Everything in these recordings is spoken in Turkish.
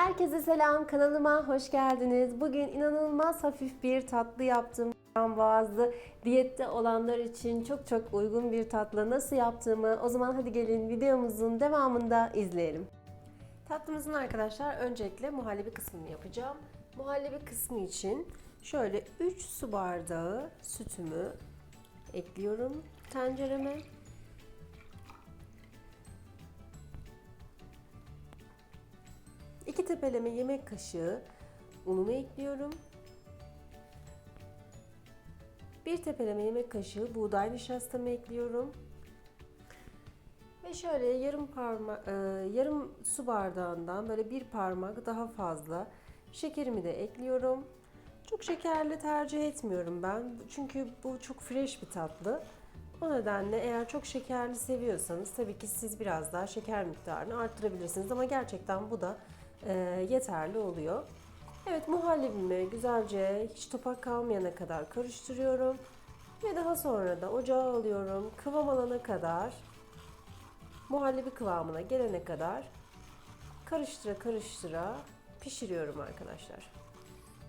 Herkese selam kanalıma hoş geldiniz. Bugün inanılmaz hafif bir tatlı yaptım. Frambuazlı diyette olanlar için çok çok uygun bir tatlı. Nasıl yaptığımı o zaman hadi gelin videomuzun devamında izleyelim. Tatlımızın arkadaşlar öncelikle muhallebi kısmını yapacağım. Muhallebi kısmı için şöyle 3 su bardağı sütümü ekliyorum tencereme. Tepeleme yemek kaşığı unumu ekliyorum. Bir tepeleme yemek kaşığı buğday nişastamı ekliyorum. Ve şöyle yarım parmak, yarım su bardağından böyle bir parmak daha fazla şekerimi de ekliyorum. Çok şekerli tercih etmiyorum ben. Çünkü bu çok fresh bir tatlı. O nedenle eğer çok şekerli seviyorsanız tabii ki siz biraz daha şeker miktarını arttırabilirsiniz. Ama gerçekten bu da e, yeterli oluyor. Evet muhallebimi güzelce hiç topak kalmayana kadar karıştırıyorum. Ve daha sonra da ocağa alıyorum. Kıvam alana kadar muhallebi kıvamına gelene kadar karıştıra karıştıra pişiriyorum arkadaşlar.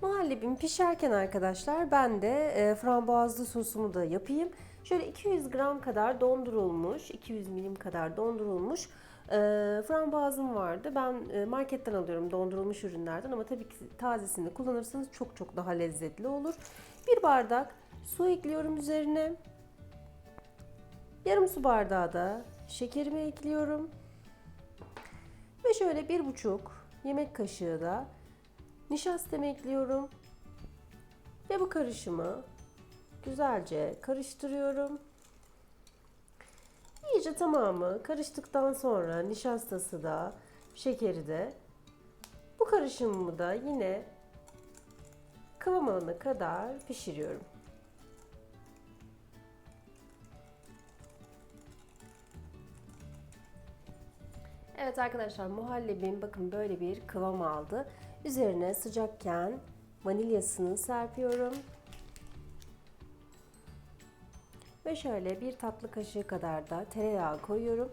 Muhallebim pişerken arkadaşlar ben de e, frambuazlı sosumu da yapayım. Şöyle 200 gram kadar dondurulmuş, 200 milim kadar dondurulmuş e, frambuazım vardı. Ben e, marketten alıyorum dondurulmuş ürünlerden ama tabii ki tazesini kullanırsanız çok çok daha lezzetli olur. Bir bardak su ekliyorum üzerine. Yarım su bardağı da şekerimi ekliyorum. Ve şöyle bir buçuk yemek kaşığı da nişastamı ekliyorum. Ve bu karışımı güzelce karıştırıyorum. İyice tamamı karıştıktan sonra nişastası da şekeri de bu karışımımı da yine kıvam alana kadar pişiriyorum. Evet arkadaşlar muhallebim bakın böyle bir kıvam aldı. Üzerine sıcakken vanilyasını serpiyorum. Ve şöyle bir tatlı kaşığı kadar da tereyağı koyuyorum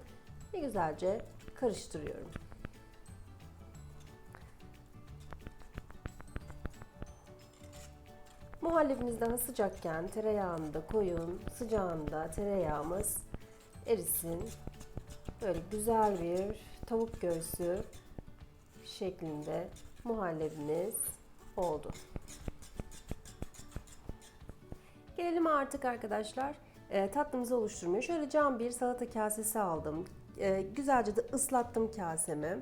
ve güzelce karıştırıyorum. Muhallebiniz daha sıcakken tereyağını da koyun. Sıcağında tereyağımız erisin. Böyle güzel bir tavuk göğsü şeklinde muhallebimiz oldu. Gelelim artık arkadaşlar tatlımızı oluşturmaya. Şöyle cam bir salata kasesi aldım. E, güzelce de ıslattım kasemi.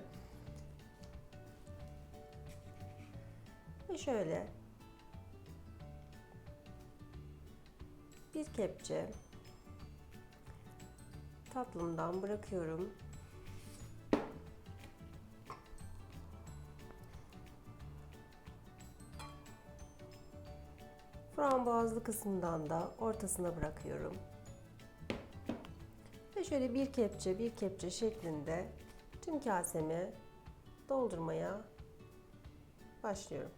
Ve şöyle bir kepçe tatlımdan bırakıyorum. Frambuazlı kısmından da ortasına bırakıyorum. Ve şöyle bir kepçe bir kepçe şeklinde tüm kasemi doldurmaya başlıyorum.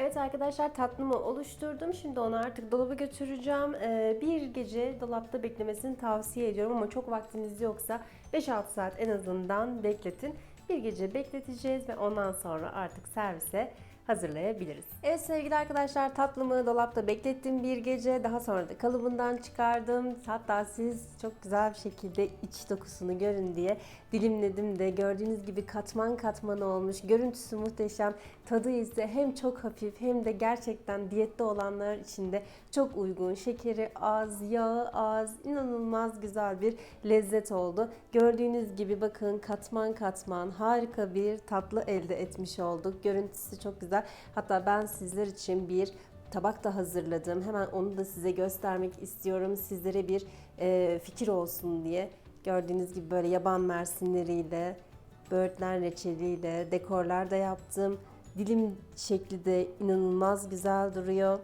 Evet arkadaşlar tatlımı oluşturdum. Şimdi onu artık dolaba götüreceğim. Ee, bir gece dolapta beklemesini tavsiye ediyorum ama çok vaktiniz yoksa 5-6 saat en azından bekletin. Bir gece bekleteceğiz ve ondan sonra artık servise hazırlayabiliriz. Evet sevgili arkadaşlar tatlımı dolapta beklettim bir gece. Daha sonra da kalıbından çıkardım. Hatta siz çok güzel bir şekilde iç dokusunu görün diye dilimledim de gördüğünüz gibi katman katman olmuş. Görüntüsü muhteşem. Tadı ise hem çok hafif hem de gerçekten diyette olanlar için de çok uygun. Şekeri az, yağı az, inanılmaz güzel bir lezzet oldu. Gördüğünüz gibi bakın katman katman harika bir tatlı elde etmiş olduk. Görüntüsü çok güzel. Hatta ben sizler için bir tabak da hazırladım. Hemen onu da size göstermek istiyorum. Sizlere bir e, fikir olsun diye. Gördüğünüz gibi böyle yaban mersinleriyle, böğürtlen reçeliyle dekorlar da yaptım. dilim şekli de inanılmaz güzel duruyor.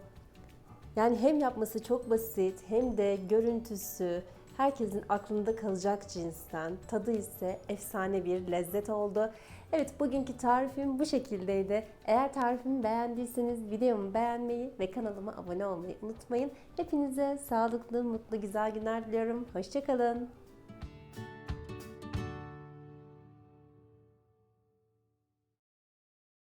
Yani hem yapması çok basit hem de görüntüsü herkesin aklında kalacak cinsten. Tadı ise efsane bir lezzet oldu. Evet bugünkü tarifim bu şekildeydi. Eğer tarifimi beğendiyseniz videomu beğenmeyi ve kanalıma abone olmayı unutmayın. Hepinize sağlıklı, mutlu, güzel günler diliyorum. Hoşçakalın.